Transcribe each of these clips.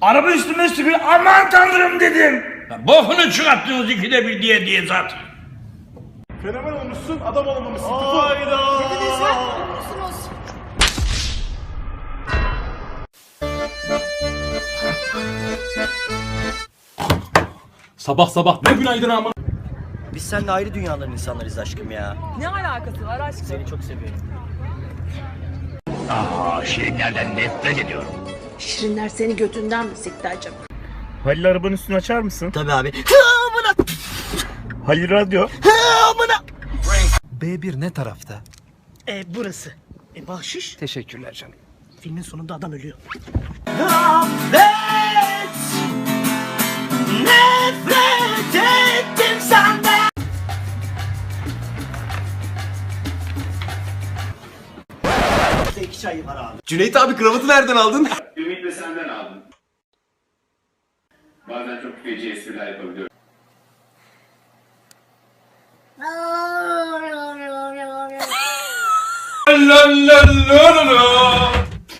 Araba üstüme sürüyor. Aman tanrım dedim. Ya Bokunu çıkarttınız ikide bir diye diye zaten. Fenomen olmuşsun, adam olmamışsın. Sabah sabah ne günaydın ama. Biz seninle ayrı dünyaların insanlarıyız aşkım ya. Ne alakası var aşkım? Seni çok seviyorum. Aa şirinlerden nefret ediyorum. Şirinler seni götünden mi sikti acaba? Halil arabanın üstünü açar mısın? Tabii abi. Halil radyo. B1 ne tarafta? E burası. E bahşiş. Teşekkürler canım. Filmin sonunda adam ölüyor. İki çayı var abi. Cüneyt abi kravatı nereden aldın? Ümit de senden aldım. Bazen çok feci espriler yapabiliyorum.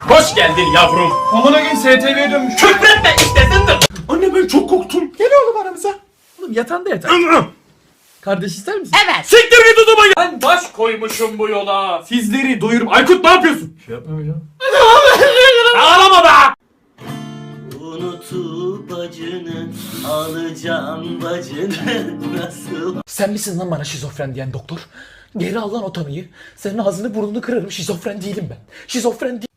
Hoş geldin yavrum. Aman gün STV'ye dönmüş. Küfretme istedin de. Anne ben çok korktum. Gel oğlum aramıza. Oğlum yatanda yatar. Kardeş ister misin? Evet. Siktir git odama ya. Ben baş koymuşum bu yola. Sizleri doyurup. Aykut ne yapıyorsun? Şey yapma hocam. Ağlama be. Unutup acını alacağım bacını nasıl? Sen misin lan bana şizofren diyen doktor? Geri al lan o tanıyı. Senin ağzını burnunu kırarım. Şizofren değilim ben. Şizofren değilim.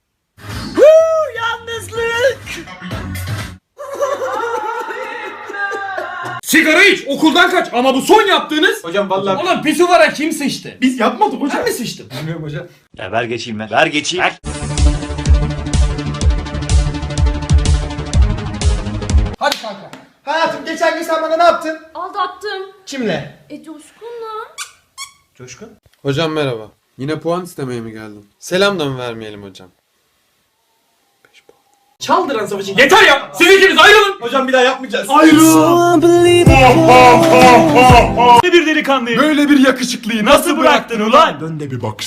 Sigara iç, okuldan kaç ama bu son yaptığınız... Hocam vallahi... Oğlum pisuvara kim sıçtı? Biz yapmadık hocam. Ben mi sıçtım? Bilmiyorum hocam. Ya ver geçeyim ver. Ver geçeyim. Ver. Sen bana ne yaptın? Aldattım. Kimle? E Coşkun'la. Coşkun. Hocam merhaba. Yine puan istemeye mi geldim? Selam da mı vermeyelim hocam? Çaldıran savaşı. Yeter ya! Siz ikiniz ayrılın! Hocam bir daha yapmayacağız. Ne bir delikanlıyım. Böyle bir yakışıklıyı Nasıl bıraktın ulan? Dön de bir bak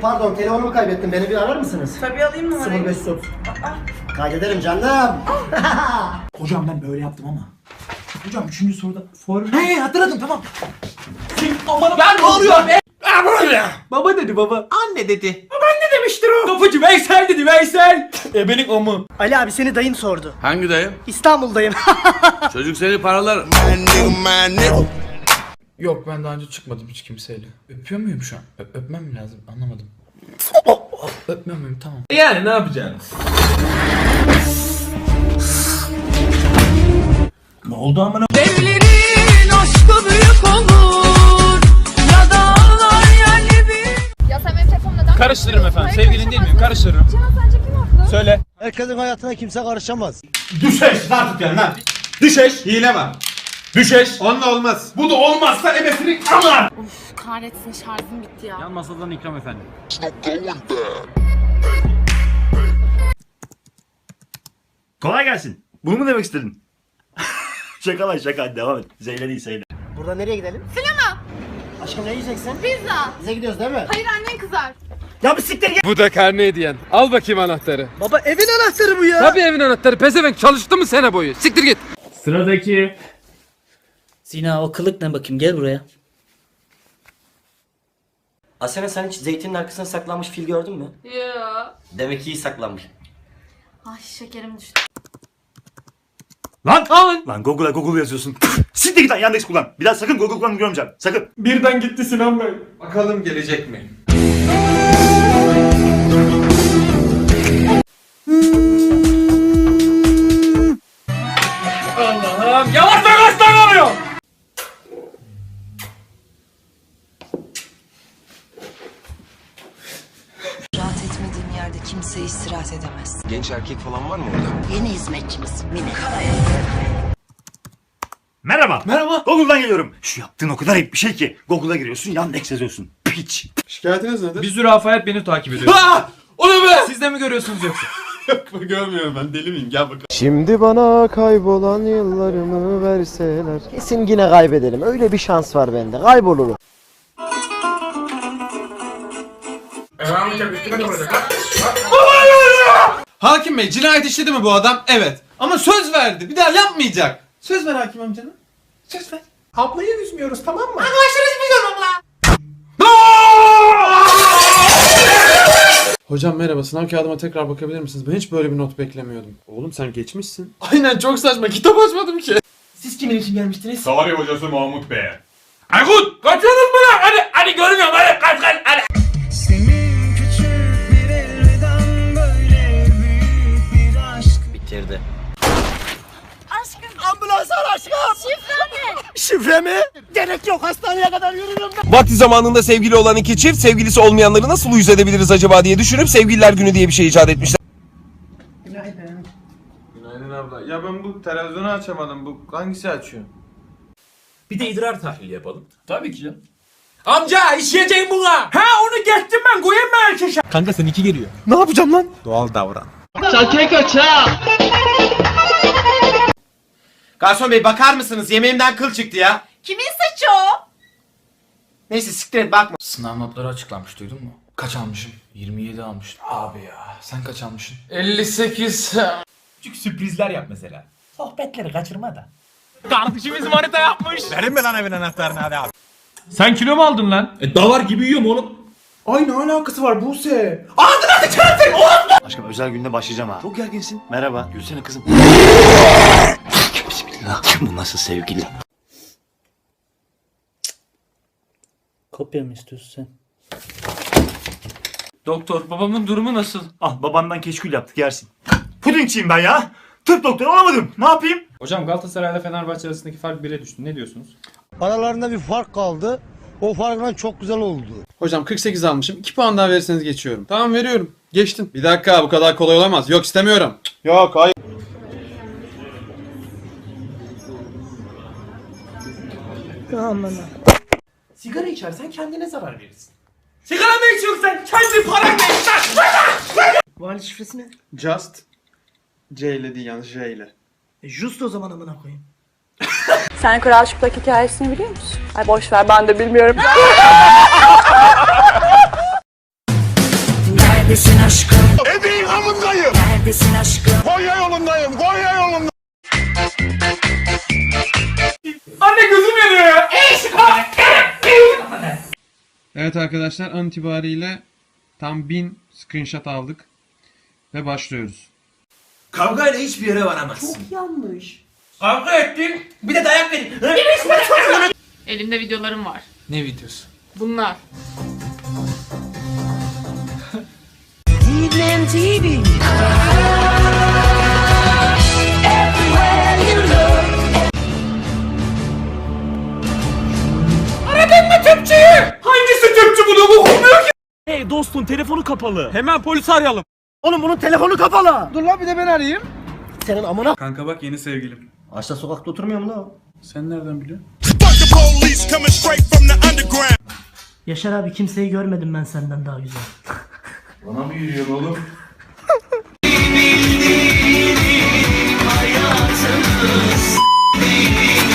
Pardon telefonumu kaybettim. Beni bir arar mısınız? Tabii alayım numarayı. 0530. Kaydederim canım. Hocam ben böyle yaptım ama. Hocam üçüncü soruda for... He hatırladım tamam. Ben ne oluyor be? Baba dedi baba. Anne dedi. Baba ne demiştir o? Kapıcı Veysel dedi Veysel. E benim omu. Ali abi seni dayın sordu. Hangi dayı? İstanbul'dayım. Çocuk seni paralar. Yok ben daha önce çıkmadım hiç kimseyle. Öpüyor muyum şu an? Ö- öpmem mi lazım? Anlamadım. Öpmüyor muyum? Tamam. Yani ne yapacaksın? Ne oldu amına? Devlerin aşkı büyük olur. Ya yerli bir. Ya sen benim telefonum neden? Karıştırırım efendim. Sevgilin değil miyim? Karıştırırım. Sence kim haklı? Söyle. Herkesin hayatına kimse karışamaz. Düşeş tut yani lan. Düşeş. Hile var. Düşeş. Onunla olmaz. Bu da olmazsa ebesini ama. Uf kahretsin şarjım bitti ya. masadan ikram efendim. Kolay gelsin. Bunu mu demek istedin? şaka lan şaka. Devam et. Zeyle değil Zeyle. Burada nereye gidelim? Sinema. Aşkım ne yiyeceksin? Pizza. Bize gidiyoruz değil mi? Hayır annen kızar. Ya bir siktir git. Bu da karne hediyen. Al bakayım anahtarı. Baba evin anahtarı bu ya. Tabii evin anahtarı. Pezevenk çalıştı mı sene boyu? Siktir git. Sıradaki. Sina o kılık ne bakayım gel buraya. Asena sen hiç zeytinin arkasına saklanmış fil gördün mü? Ya. Demek ki iyi saklanmış. Ay şekerim düştü. Lan alın. Lan Google'a Google yazıyorsun. siktir git lan Yandex kullan. Bir daha sakın Google kullanmayı görmeyeceğim. Sakın. Birden gitti Sinan Bey. Bakalım gelecek mi? Allah'ım yavaş yavaş oluyor. Rahat etmediğim yerde kimse istirahat edemez. Genç erkek falan var mı orada? Yeni hizmetçimiz Mine. Merhaba. Merhaba. Google'dan geliyorum. Şu yaptığın o kadar ayıp bir şey ki. Google'a giriyorsun Yandex yazıyorsun. Piç. Şikayetiniz nedir? Bir zürafayet beni takip ediyor. Aa! O ne be? Siz de mi görüyorsunuz yoksa? Görmüyorum ben deli miyim? Gel bakalım. Şimdi bana kaybolan yıllarımı verseler. Kesin yine kaybedelim. Öyle bir şans var bende. Kaybolurum. Hakim bey cinayet işledi mi bu adam? Evet. Ama söz verdi. Bir daha yapmayacak. Söz ver hakim amcana. Söz ver. Ablayı üzmüyoruz tamam mı? Hocam merhaba sınav kağıdıma tekrar bakabilir misiniz? Ben hiç böyle bir not beklemiyordum. Oğlum sen geçmişsin. Aynen çok saçma kitap açmadım ki. Siz kimin için gelmiştiniz? Tarih hocası Mahmut Bey. Aykut kaçıyorsunuz lan? Hadi hadi görmüyorum hadi kaç kaç hadi. Ar aşkım. Şifre mi? Şifre mi? Gerek yok hastaneye kadar yürürüm ben. Vakti zamanında sevgili olan iki çift sevgilisi olmayanları nasıl uyuz edebiliriz acaba diye düşünüp sevgililer günü diye bir şey icat etmişler. Günaydın abla. Ya ben bu televizyonu açamadım. Bu hangisi açıyor? Bir de idrar tahlili yapalım. Tabii ki canım. Amca işleyeceğim buna. Ha onu geçtim ben koyayım mı erkeşe? Kanka sen iki geliyor. Ne yapacağım lan? Garson bey bakar mısınız? Yemeğimden kıl çıktı ya. Kimin saçı o? Neyse siktir et bakma. Sınav notları açıklanmış duydun mu? Kaç almışım? 27 almışım. Abi ya sen kaç almışsın? 58. Küçük sürprizler yap mesela. Sohbetleri kaçırma da. Kardeşimiz manita yapmış. Verin mi lan evin anahtarını hadi abi. Sen kilo mu aldın lan? E davar gibi yiyorum oğlum. Ay ne alakası var Buse? Aşkım özel günde başlayacağım ha. Çok gerginsin. Merhaba. Gülsene kızım. Bismillah. Bu nasıl sevgili? Kopya mı istiyorsun sen? Doktor babamın durumu nasıl? Ah babandan keşkül yaptık yersin. Pudingçiyim ben ya. Tıp doktoru olamadım. Ne yapayım? Hocam Galatasaray'la Fenerbahçe arasındaki fark 1'e düştü. Ne diyorsunuz? Aralarında bir fark kaldı. O farkla çok güzel oldu. Hocam 48 almışım. 2 puan daha verirseniz geçiyorum. Tamam veriyorum. Geçtin. Bir dakika bu kadar kolay olamaz. Yok istemiyorum. Yok hayır. Sigara içersen kendine zarar verirsin. Sigara mı içiyorsun sen? Kendi paranla iç Vali şifresi ne? Just C ile değil yalnız J ile. E, just o zaman amına koyayım. Sen Kral Çıplak hikayesini biliyor musun? Ay boş ver ben de bilmiyorum. Anne gözüm yanıyor ya. Evet arkadaşlar an itibariyle tam 1000 screenshot aldık. Ve başlıyoruz. Kavgayla hiçbir yere varamazsın. Çok yanlış. Kavga ettin. Bir de dayak verin. Elimde videolarım var. Ne videosu? Bunlar. Hangisi Türkçü bunu bu okumuyor ki? Hey dostum telefonu kapalı. Hemen polisi arayalım. Oğlum bunun telefonu kapalı. Dur lan bir de ben arayayım. Senin amına. Kanka bak yeni sevgilim. Aşağı sokakta oturmuyor mu lan? Sen nereden biliyorsun? Yaşar abi kimseyi görmedim ben senden daha güzel. Bana mı yürüyorsun oğlum?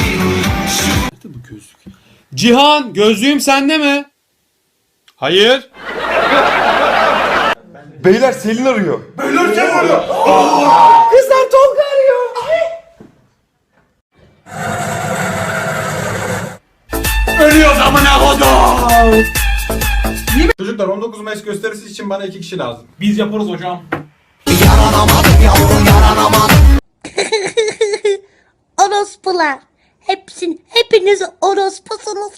Nerede bu gözlük? Cihan gözlüğüm sende mi? Hayır. Beyler Selin arıyor. Kızlar Tolga arıyor. Ölüyoruz amına kodum. Çocuklar 19 Mayıs gösterisi için bana iki kişi lazım. Biz yaparız hocam. Orospular. Hepsin, hepiniz orospusunuz.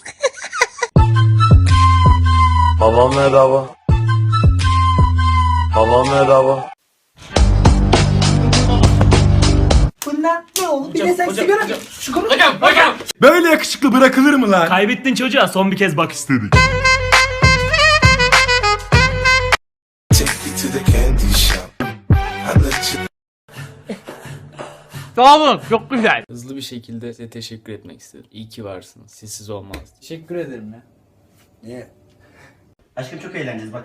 Babam merhaba. Babam merhaba. Bunlar ne oldu? Bir de sen sigara. Şu konu. Hocam hocam. Böyle yakışıklı bırakılır mı lan? Kaybettin çocuğa son bir kez bak istedik. Tamam çok güzel. Hızlı bir şekilde size teşekkür etmek istedim. İyi ki varsınız. Sizsiz olmaz. Teşekkür ederim ya. Aşkım çok eğleneceğiz bak.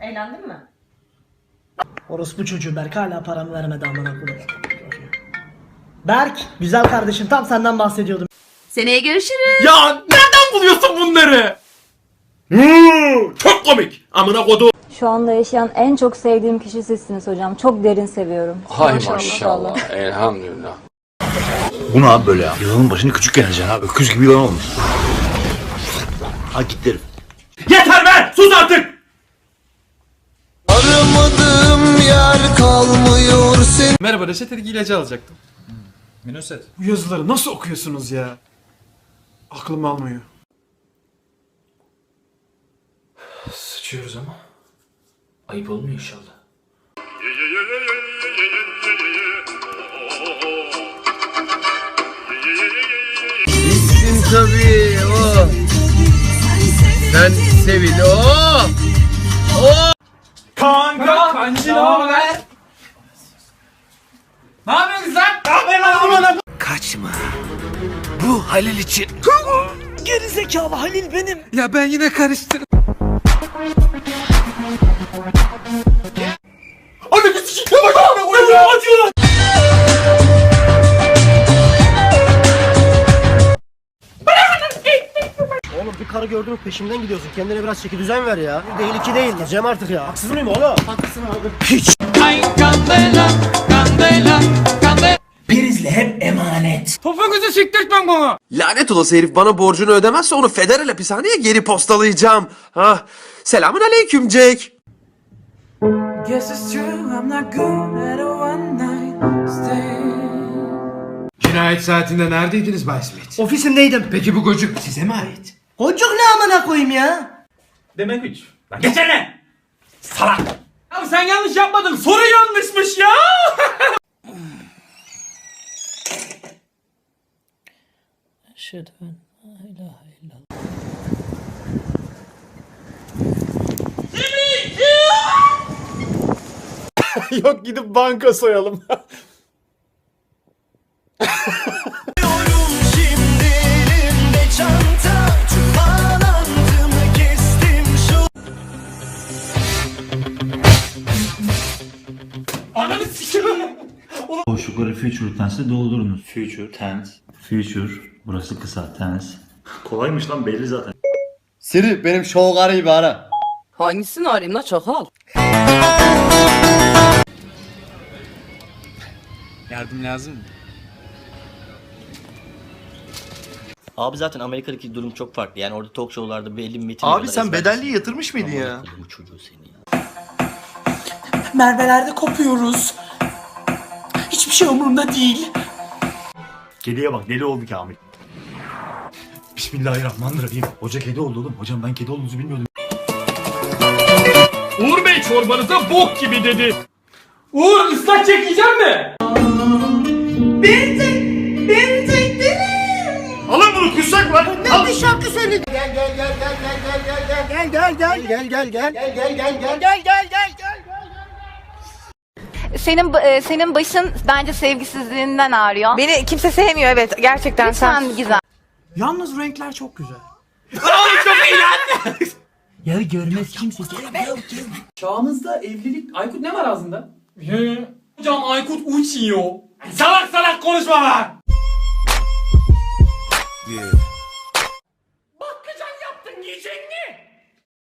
Eğlendin mi? Orospu çocuğu Berk hala paramı vermedi amına koyayım. Berk, güzel kardeşim tam senden bahsediyordum. Seneye görüşürüz. Ya nereden buluyorsun bunları? Çok komik. Amına kodu. Şu anda yaşayan en çok sevdiğim kişi sizsiniz hocam. Çok derin seviyorum. Hay maşallah. Elhamdülillah. Bu ne abi böyle ya? Yılanın başını küçük geleceksin abi. Öküz gibi yılan olmuş. Ha git derim. Yeter be! Sus artık! Aramadığım yer kalmıyor sen. Merhaba reçeteli ilacı alacaktım. Minuset. Bu yazıları nasıl okuyorsunuz ya? Aklım almıyor. Sıçıyoruz ama. Ayıp olmuyor inşallah. Bitsin tabii o. Sen sevil o. Kanka! Kancı ne haber? Ne yapıyorsun lan? Ne yapıyorsun lan? Kaçma. Bu Halil için. Geri zekalı Halil benim. Ya ben yine karıştırdım. Acıyor lan! Oğlum bir karı gördün mü peşimden gidiyorsun. Kendine biraz çeki düzen ver ya. Bir değil iki değil. Cem artık ya. Haksız mıyım oğlum? Haklısın abi. Hiç. Prizle hep emanet. Topuğunuzu siktirtmem bana. Lanet olası herif bana borcunu ödemezse onu federal hapishaneye geri postalayacağım. Ha. Selamun aleyküm Jack. Cinayet saatinde neredeydiniz Bay Smith? Ofisimdeydim. Peki bu gocuk size mi ait? Kocuk ne amına koyayım ya? Demek üç. Lan geçene! Salak! Ya sen yanlış yapmadın. Soru yanlışmış ya. Gidip banka soyalım. Şimdi elimde çanta. Bağlantımı kestim şu. Ananı sikiyorum. Boşlukları future tense'le doldurunuz. Future tense. Future. Burası kısa tense. Kolaymış lan belli zaten. Siri benim şov karıyı bir ara. Hangisini arayayım la çakal? Yardım lazım mı? Abi zaten Amerika'daki durum çok farklı. Yani orada talk show'larda belli bir metin Abi sen bedelliği yatırmış mıydın ya? Bu çocuğu seni ya. Mervelerde kopuyoruz. Hiçbir şey umurumda değil. Kediye bak deli oldu Kamil. Bismillahirrahmanirrahim. Hoca kedi oldu oğlum. Hocam ben kedi olduğunuzu bilmiyordum. Uğur Bey çorbanıza bok gibi dedi. Uğur ıslak çekeceğim mi? Alın bunu kussak var. Al. Bir şarkı söyledi. Gel gel gel gel gel gel gel gel gel gel gel gel gel gel gel gel gel gel gel gel Senin e, senin başın bence sevgisizliğinden ağrıyor. Beni kimse sevmiyor evet gerçekten Sen güzel. Yalnız renkler çok güzel. Çok iyi lan. Ya görmez kimse. Gel gel. Çağımızda evlilik... Aykut ne var ağzında? Hocam Aykut uçuyor. Salak salak konuşma lan. Bakkacan yaptın yiyecek mi?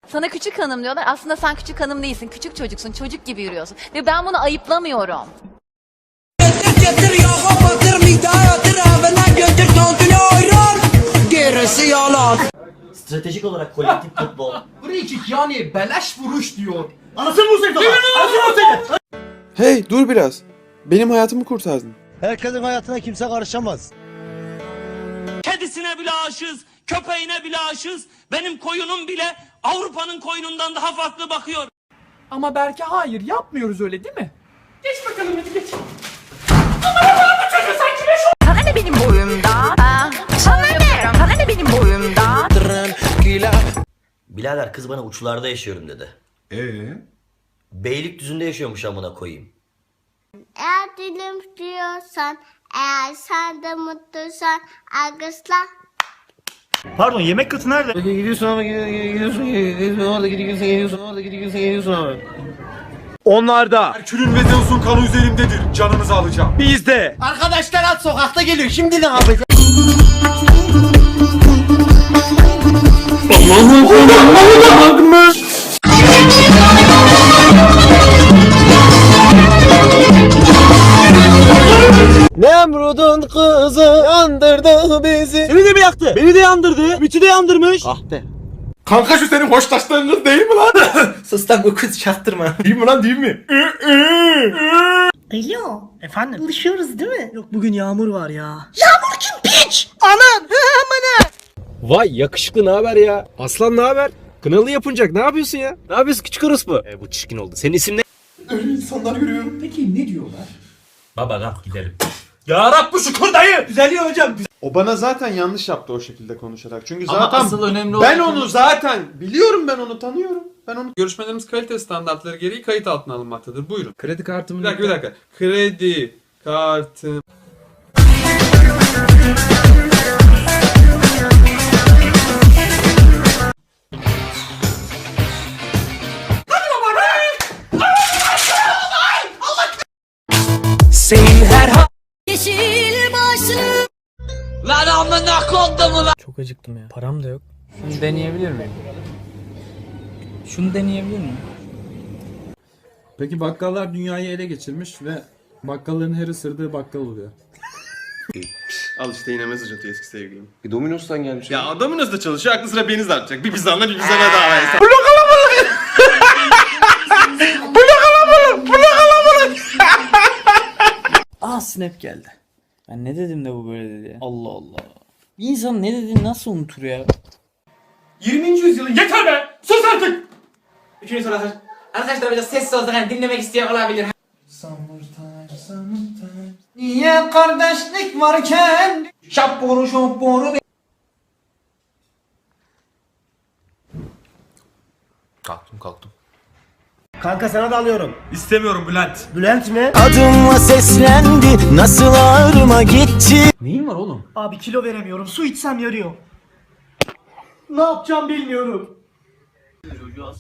Sana küçük hanım diyorlar. Aslında sen küçük hanım değilsin. Küçük çocuksun. Çocuk gibi yürüyorsun. Ve ben bunu ayıplamıyorum. Gerisi yalan. Stratejik olarak kolektif futbol. Free kick yani beleş vuruş diyor. Anasını vur seni Anasını vur seni. Hey dur biraz. Benim hayatımı kurtardın. Herkesin hayatına kimse karışamaz. Kedisine bile aşığız. Köpeğine bile aşığız. Benim koyunum bile Avrupa'nın koyunundan daha farklı bakıyor. Ama belki hayır yapmıyoruz öyle değil mi? Geç bakalım hadi geç. Sana ne benim boyumda? Sana ne? Sana ne benim boyumda? Birader kız bana uçlarda yaşıyorum dedi. Ee? Beylikdüzü'nde yaşıyormuş amına koyayım. Eğer dilim diyorsan, eğer sen de mutluysan, alkışla. Pardon yemek katı nerede? Gidiyorsun ama gidiyorsun gidiyorsun orada gidiyorsun gidiyorsun orada gidiyorsun gidiyorsun ama. Onlarda. Herkül'ün ve Zeus'un kanı üzerimdedir. Canınızı alacağım. Bizde. Arkadaşlar at sokakta geliyor. Şimdi ne yapacağız? Nemrud'un kızı yandırdı bizi. Seni de mi yaktı? Beni de yandırdı. Bütü de yandırmış. Ah be. Kanka şu senin hoşlaştığın kız değil mi lan? Sus lan bu kız çaktırma. değil mi lan değil mi? Alo. Efendim? Buluşuyoruz değil mi? Yok bugün yağmur var ya. Yağmur kim piç? Anan. Amına. Vay yakışıklı ne haber ya? Aslan ne haber? Kınalı yapınacak ne yapıyorsun ya? Ne yapıyorsun küçük orospu? E, bu çirkin oldu. Senin isim ne? İnsanlar görüyorum. Peki ne diyorlar? Baba kalk gidelim. Ya Rabbi şükür dayı. Düzeliyor hocam. O bana zaten yanlış yaptı o şekilde konuşarak. Çünkü Ama zaten asıl önemli ben onu zaten biliyorum ben onu tanıyorum. Ben onu Görüşmelerimiz kalite standartları gereği kayıt altına alınmaktadır. Buyurun. Kredi kartımı Bir dakika bir dakika. Kredi kartım Çok acıktım ya. Param da yok. Şunu deneyebilir miyim? Şunu deneyebilir miyim? Peki bakkallar dünyayı ele geçirmiş ve bakkalların her ısırdığı bakkal oluyor. Al işte yine mesaj atıyor eski sevgilim. E, Domino's'tan gelmiş. Ya adamınız da çalışıyor aklı sıra beni zartacak. Bir bizanla bir bizana daha ver. Aa snap geldi. Ben ne dedim de bu böyle dedi. Allah Allah. Bir insan ne dediğini nasıl unutur ya? 20. yüzyılın yeter be. Sus artık. Üçüncü soru arkadaşlar. Arkadaşlar biraz sessiz olsak hani dinlemek isteyen olabilir. Niye kardeşlik varken Şapboru şapboru Kalktım kalktım. Kanka sana da alıyorum. İstemiyorum Bülent. Bülent mi? Adımla seslendi. Nasıl ağrıma gitti. Neyin var oğlum? Abi kilo veremiyorum. Su içsem yarıyor. Ne yapacağım bilmiyorum.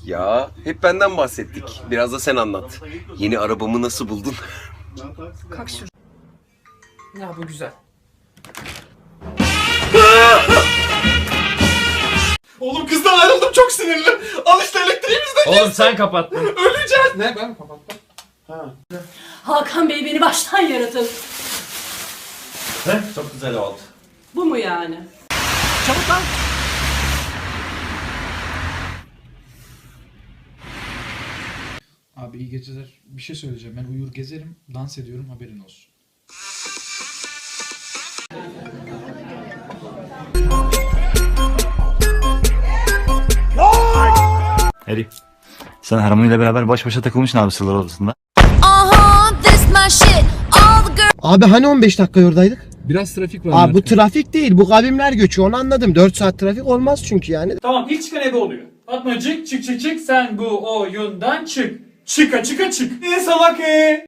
Ya hep benden bahsettik. Biraz da sen anlat. Yeni arabamı nasıl buldun? Ya bu güzel. Oğlum kızdan ayrıldım çok sinirli. Al işte elektriğimizden. Oğlum sen kapattın. Öleceğiz. ne ben mi kapattım? Hakan Bey beni baştan yaratın. Çok güzel oldu. Bu mu yani? Çabuk lan. Abi iyi geceler. Bir şey söyleyeceğim. Ben uyur gezerim, dans ediyorum haberin olsun. Harry. Sen Harmony ile beraber baş başa takılmışsın abi sırlar odasında. Abi hani 15 dakika yoradaydık? Biraz trafik var. Abi bu trafik değil bu kavimler göçü onu anladım. 4 saat trafik olmaz çünkü yani. Tamam ilk çıkan ebe oluyor. Fatmacık çık çık çık sen bu oyundan çık. Çıka çıka çık. Ne salak e?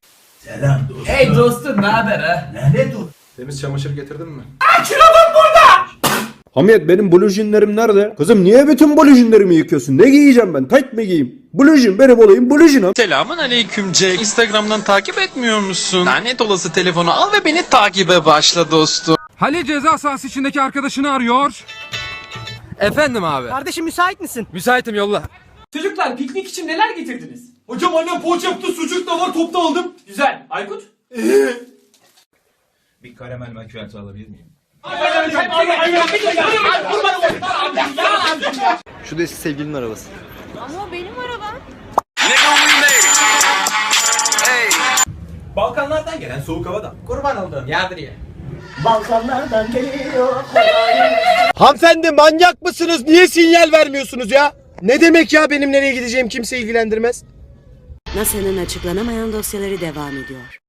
Hey dostum ne haber ha? Temiz çamaşır getirdin mi? Hamiyet benim blujinlerim nerede? Kızım niye bütün blujinlerimi yıkıyorsun? Ne giyeceğim ben? Tayt mı giyeyim? Blujin benim olayım blujinam. Selamun aleyküm Jack. Instagram'dan takip etmiyor musun? Lanet olası telefonu al ve beni takibe başla dostum. Halil ceza sahası içindeki arkadaşını arıyor. Efendim abi. Kardeşim müsait misin? Müsaitim yolla. Çocuklar piknik için neler getirdiniz? Hocam annem poğaça yaptı sucuk da var topta aldım. Güzel. Aykut? Bir karamel makyajı alabilir miyim? Şu da sevgilinin arabası. Ama benim arabam. Balkanlardan gelen soğuk havadan. Kurban olduğum yadriye. Balkanlardan geliyor. Hanımefendi manyak mısınız? Niye sinyal vermiyorsunuz ya? Ne demek ya benim nereye gideceğim kimse ilgilendirmez. NASA'nın açıklanamayan dosyaları devam ediyor.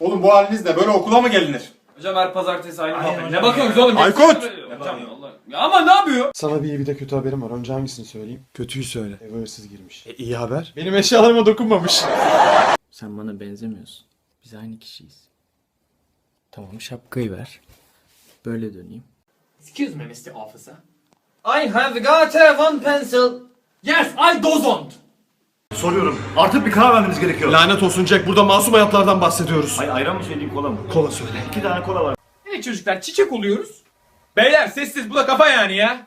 Oğlum bu halinizle böyle okula mı gelinir? Hocam her pazartesi aynı muhabbet. Ne bakıyorsunuz oğlum? Aykut! Hocam, Allah. Ya ama ne yapıyor? Sana bir iyi bir de kötü haberim var. Önce hangisini söyleyeyim? Kötüyü söyle. Eve hırsız girmiş. E, iyi haber. Benim eşyalarıma dokunmamış. Sen bana benzemiyorsun. Biz aynı kişiyiz. Tamam şapkayı ver. Böyle döneyim. Excuse me Mr. Officer. I have got a one pencil. Yes, I don't. Soruyorum. Artık bir karar vermeniz gerekiyor. Lanet olsun Jack. Burada masum hayatlardan bahsediyoruz. Ay ayran mı söyleyeyim kola mı? Kola söyle. İki tane kola var. Evet çocuklar çiçek oluyoruz. Beyler sessiz bu da kafa yani ya.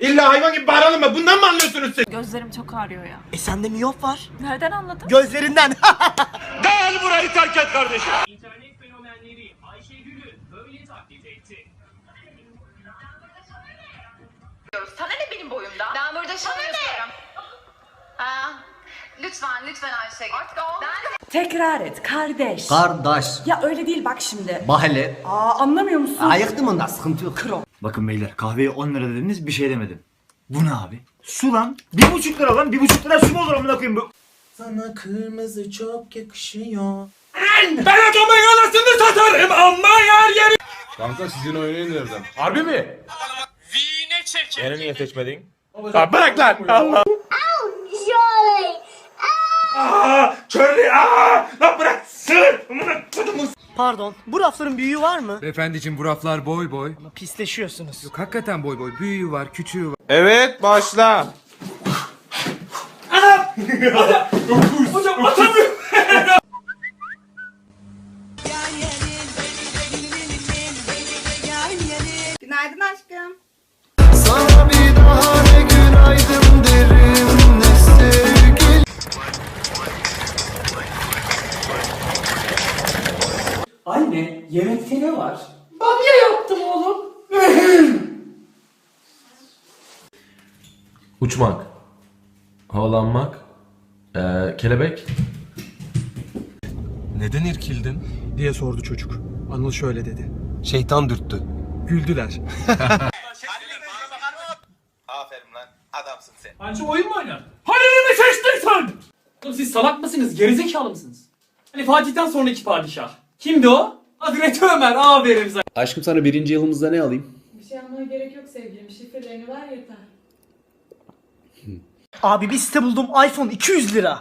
İlla hayvan gibi bağıralım mı? Bundan mı anlıyorsunuz siz? Gözlerim çok ağrıyor ya. E sende miyop var. Nereden anladın? Gözlerinden. Gel burayı terk et kardeşim. Sana ne benim boyumda? Ben burada şunu istiyorum. Aa, lütfen lütfen Ayşegül. Ben Tekrar et kardeş. Kardeş. Ya öyle değil bak şimdi. Mahalle. Aa anlamıyor musun? Ayıktım onda sıkıntı yok. Bakın beyler kahveye 10 lira dediniz bir şey demedim. Bu ne abi? Su lan. Bir buçuk lira lan. Bir buçuk lira su mu olur amına koyayım bu? Sana kırmızı çok yakışıyor. Ben adamın anasını satarım ama yer yeri. Kanka sizin oyunu nereden? Harbi mi? Beni niye seçmedin? Bırak lan. Allah. Charlie aa, lan bırak sır. Amına kodumun Pardon. Bu rafların büyüğü var mı? Beyefendiciğim bu raflar boy boy. Pisleşiyorsunuz. Yok hakikaten boy boy. Büyüğü var, küçüğü var. Evet başla. Hocam atamıyorum. Günaydın aşkım. Sana bir daha ne günaydın yemekte ne var? Bamya yaptım oğlum. Uçmak. Havalanmak. Ee, kelebek. Neden irkildin? Diye sordu çocuk. Anıl şöyle dedi. Şeytan dürttü. Güldüler. Aferin lan adamsın sen. Anca oyun mu oynar? Halil'i mi seçtin sen? Oğlum siz salak mısınız? Gerizekalı mısınız? Hani Fatih'ten sonraki padişah. Kimdi o? Hazreti Ömer. Aferin sana. Aşkım sana birinci yılımızda ne alayım? Bir şey almaya gerek yok sevgilim. Şifrelerini ver yeter. Abi bir site buldum iPhone 200 lira.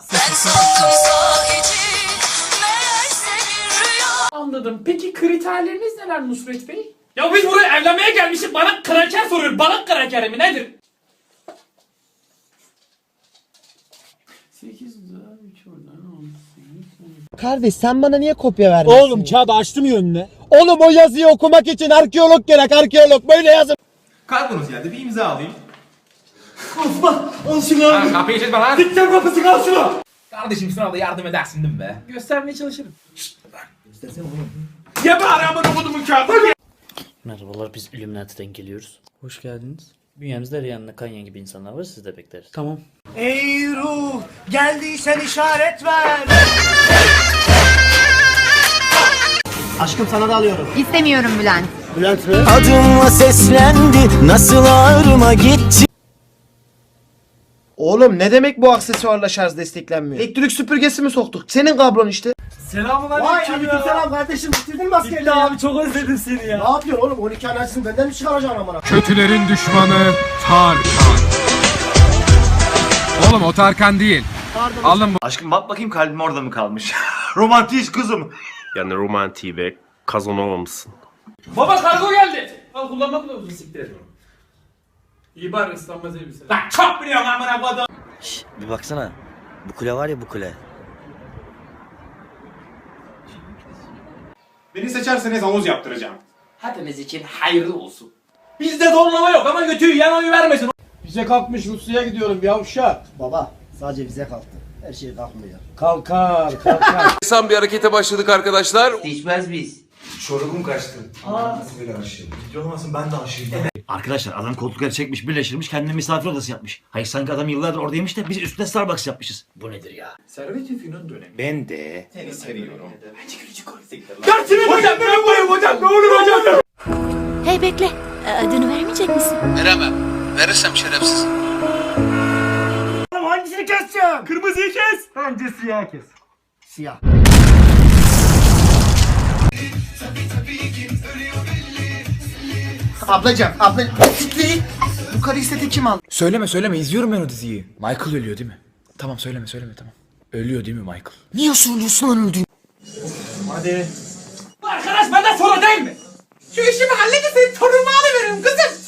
Anladım. Peki kriterleriniz neler Nusret Bey? Ya biz buraya evlenmeye gelmişiz. Bana kraker soruyor. Bana kraker mi nedir? 8 daha 3 oradan Kardeş sen bana niye kopya verdin? Oğlum kağıdı açtım ya önüne. Oğlum o yazıyı okumak için arkeolog gerek arkeolog böyle yazın. Kargonuz geldi bir imza alayım. Al şunu. Kapıyı çizme lan. Dikten kapısı al şunu. Kardeşim sınavda yardım edersin değil mi be? Göstermeye çalışırım. Şşt lan. Göstersene oğlum. Ye bari amına kodumun kağıdı. Merhabalar biz Illuminati'den geliyoruz. Hoş geldiniz. Bünyemizde Rihanna, Kanye gibi insanlar var siz de bekleriz. Tamam. Ey ruh geldiysen işaret ver. Aşkım sana da alıyorum. İstemiyorum Bülent. Bülent mi? Adımla seslendi nasıl ağrıma gitti. Oğlum ne demek bu aksesuarla şarj desteklenmiyor? Elektrik süpürgesi mi soktuk? Senin kablon işte. Selamun Vay aleyküm selam kardeşim bitirdin mi askerliği ya? abi çok özledim seni ya. Ne yapıyorsun oğlum 12 anasını benden mi çıkaracaksın amına? Kötülerin düşmanı Tarkan. Oğlum o Tarkan değil. Alın bu. Aşkım bak bakayım kalbim orada mı kalmış? Romantik kızım. Yani romantiği ve kazanova mısın? Baba kargo geldi. Al kullanma kılavuzu siktir et. İyi bari ıslanmaz elbise. Lan çok biliyorum amına kodum. Bir baksana. Bu kule var ya bu kule. Beni seçerseniz havuz yaptıracağım. Hepimiz için hayırlı olsun. Bizde donlama yok ama götüyü yan oyu vermesin. Bize kalkmış Rusya'ya gidiyorum yavşak. Baba sadece bize kalktı. Her şey kalkmıyor. Kalkar kalkar. Sen bir harekete başladık arkadaşlar. Arkadaşlar adam koltukları çekmiş birleştirmiş kendine misafir odası yapmış. Hayır sanki adam yıllardır oradaymış da biz üstüne Starbucks yapmışız. Bu nedir ya? Servet-i Fünun dönemi. Ben de seni seviyorum. Dersini hocam ben koyayım hocam ne olur hocam. Hey bekle. Adını vermeyecek misin? Veremem. Verirsem şerefsiz. Hangisini keseceğim? Kırmızıyı kes. Bence siyah kes. Siyah. Ablacım, abla... Siktir. Bu karı istedi kim aldı? Söyleme söyleme izliyorum ben o diziyi. Michael ölüyor değil mi? Tamam söyleme söyleme tamam. Ölüyor değil mi Michael? Niye söylüyorsun lan öldüğünü? Bu arkadaş benden sonra değil mi? Şu işimi halledin senin torunumu alıveririm kızım.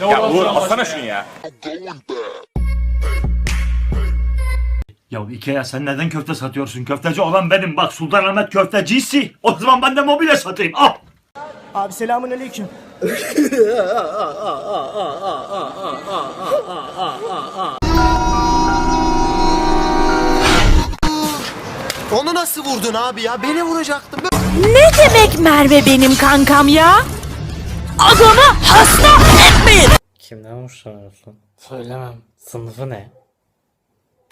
Ya Uğur alsana şunu ya. Ya Ikea sen neden köfte satıyorsun? Köfteci olan benim. Bak Sultanahmet köftecisi. O zaman ben de mobilya satayım. Al. Abi selamun aleyküm. Onu nasıl vurdun abi ya? Beni vuracaktın. Ne demek Merve benim kankam ya? Adamı hasta etmeyin. Kimden hoşlanıyorsun? Söylemem. Sınıfı ne?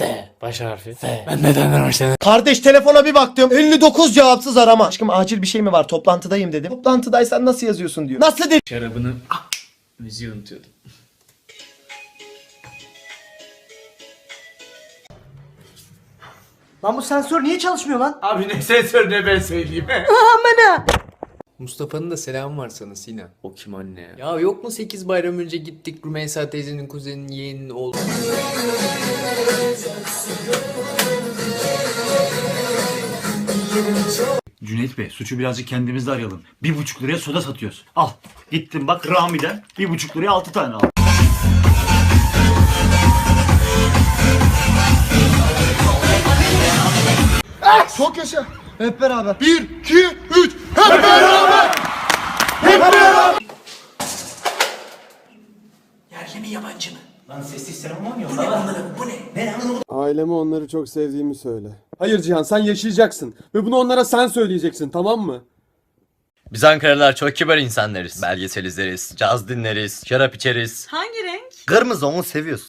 D. Baş harfi. F. Ben neden hoşlanıyorum? Kardeş telefona bir baktım. 59 cevapsız arama. Aşkım acil bir şey mi var? Toplantıdayım dedim. Toplantıdaysan nasıl yazıyorsun diyor. Nasıl dedi? Şarabını... Ah! Müziği unutuyordum. Lan bu sensör niye çalışmıyor lan? Abi ne sensör ne ben söyleyeyim. Mustafa'nın da selamı var sana Sinan. O kim anne ya? Ya yok mu 8 bayram önce gittik Rümeysa teyzenin kuzeninin yeğeninin oğlu. Cüneyt Bey suçu birazcık kendimizde arayalım. Bir buçuk liraya soda satıyoruz. Al. Gittim bak Rami'den bir buçuk liraya altı tane al. Çok yaşa. Hep beraber. 1, 2, 3. Hep beraber. Aileme onları çok sevdiğimi söyle. Hayır Cihan sen yaşayacaksın. Ve bunu onlara sen söyleyeceksin tamam mı? Biz Ankaralılar çok kibar insanlarız. Belgesel izleriz, caz dinleriz, şarap içeriz. Hangi renk? Kırmızı onu seviyoruz.